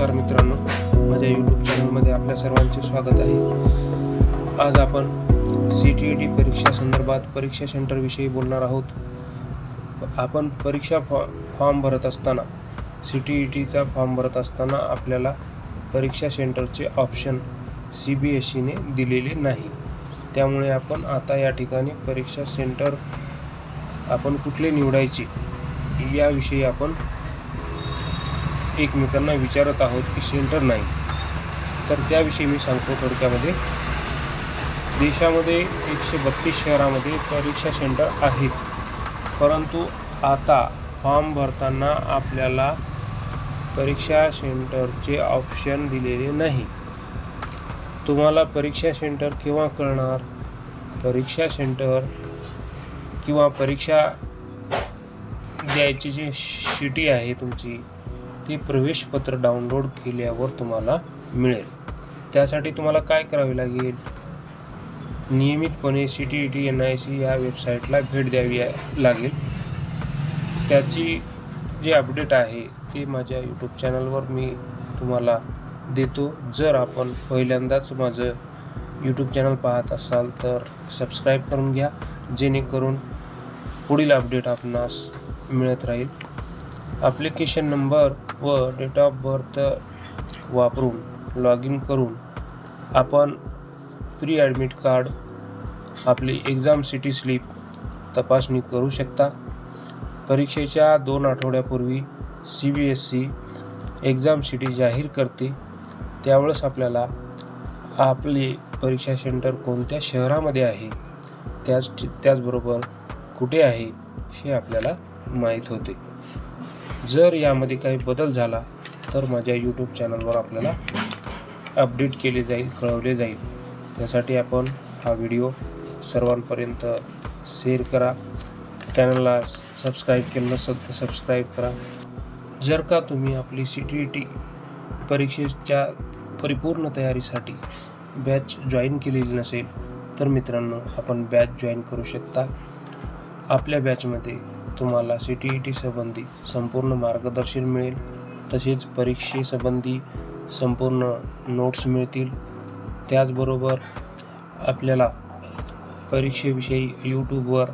नमस्कार मित्रांनो माझ्या यूट्यूब चॅनलमध्ये आपल्या सर्वांचे स्वागत आहे. आज आपण सी टी ई टी परीक्षा संदर्भात परीक्षा सेंटरविषयी बोलणार आहोत. आपण परीक्षा फॉ फॉर्म भरत असताना सी टी ई टीचा फॉर्म भरत असताना आपल्याला परीक्षा सेंटरचे ऑप्शन सी बी एस सीने दिलेले नाही. त्यामुळे आपण आता या ठिकाणी परीक्षा सेंटर आपण कुठले निवडायचे याविषयी आपण एकमेकांना विचारत आहोत की सेंटर नाही. तर त्याविषयी मी सांगतो थोडक्यामध्ये. देशामध्ये एकशे बत्तीस शहरामध्ये परीक्षा सेंटर आहेत. परंतु आता फॉर्म भरताना आपल्याला परीक्षा सेंटरचे ऑप्शन दिलेले नाही. तुम्हाला परीक्षा सेंटर केव्हा कळणार? परीक्षा सेंटर किंवा परीक्षा द्यायची जी शिटी आहे तुमची ती प्रवेशपत्र डाउनलोड केल्यावर तुम्हाला मिळेल. त्यासाठी तुम्हाला काय करावे लागेल? नियमितपणे C T E T N I C या वेबसाईटला भेट द्यावी लागेल. त्याची जे अपडेट आहे ते माझ्या यूट्यूब चॅनलवर मी तुम्हाला देतो. जर आपण पहिल्यांदाच माझं यूट्यूब चॅनल पाहत असाल तर सबस्क्राईब करून घ्या. जेणेकरून पुढील अपडेट आपणास मिळत राहील. ॲप्लिकेशन नंबर व डेट ऑफ बर्थ वापरून लॉग इन करून आपण प्री ॲडमिट कार्ड आपली एक्झाम सिटी स्लिप तपासणी करू शकता. परीक्षेच्या दोन आठवड्यापूर्वी C B S C exam city जाहीर करते. त्यावेळेस आपल्याला आपले परीक्षा सेंटर कोणत्या शहरामध्ये आहे? त्याच त्याचबरोबर कुठे आहे? हे आपल्याला माहीत होते. जर यामध्ये काही बदल झाला तर माझ्या यूट्यूब चॅनलवर आपल्याला अपडेट केले जाईल कळवले जाईल. त्यासाठी आपण हा व्हिडिओ सर्वांपर्यंत शेअर करा. चॅनलला सबस्क्राईब केलं नसेल तर सबस्क्राईब करा. जर का तुम्ही आपली सी टी ई टी परीक्षेच्या परिपूर्ण तयारीसाठी बॅच जॉईन केलेली नसेल तर मित्रांनो आपण बॅच जॉईन करू शकता. आपल्या बॅचमध्ये तुम्हाला सी टी ई टी संबंधी संपूर्ण मार्गदर्शन मिळेल. तसेच परीक्षेसंबंधी संपूर्ण नोट्स मिळतील. त्याचबरोबर आपल्याला परीक्षेविषयी यूट्यूबवर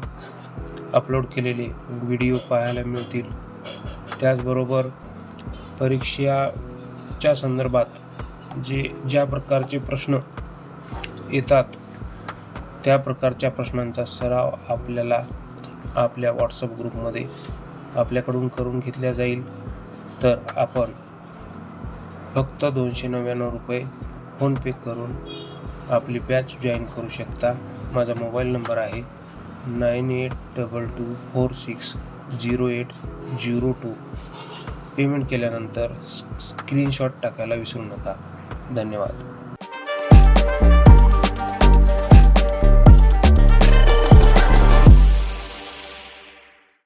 अपलोड केलेले व्हिडिओ पाहायला मिळतील. त्याचबरोबर परीक्षाच्या संदर्भात जे ज्या प्रकारचे प्रश्न येतात त्या प्रकारच्या प्रश्नांचा सराव आपल्याला आपल्या व्हॉट्सअप ग्रुपमध्ये आपल्याकडून करून घेतल्या जाईल. तर आपण फक्त दोनशे नव्याण्णव रुपये फोनपे करून आपली बॅच जॉईन करू शकता. माझा मोबाईल नंबर आहे nine eight double two four six zero eight zero two payment केल्यानंतर स्क्रीनशॉट टाकायला विसरू नका. धन्यवाद.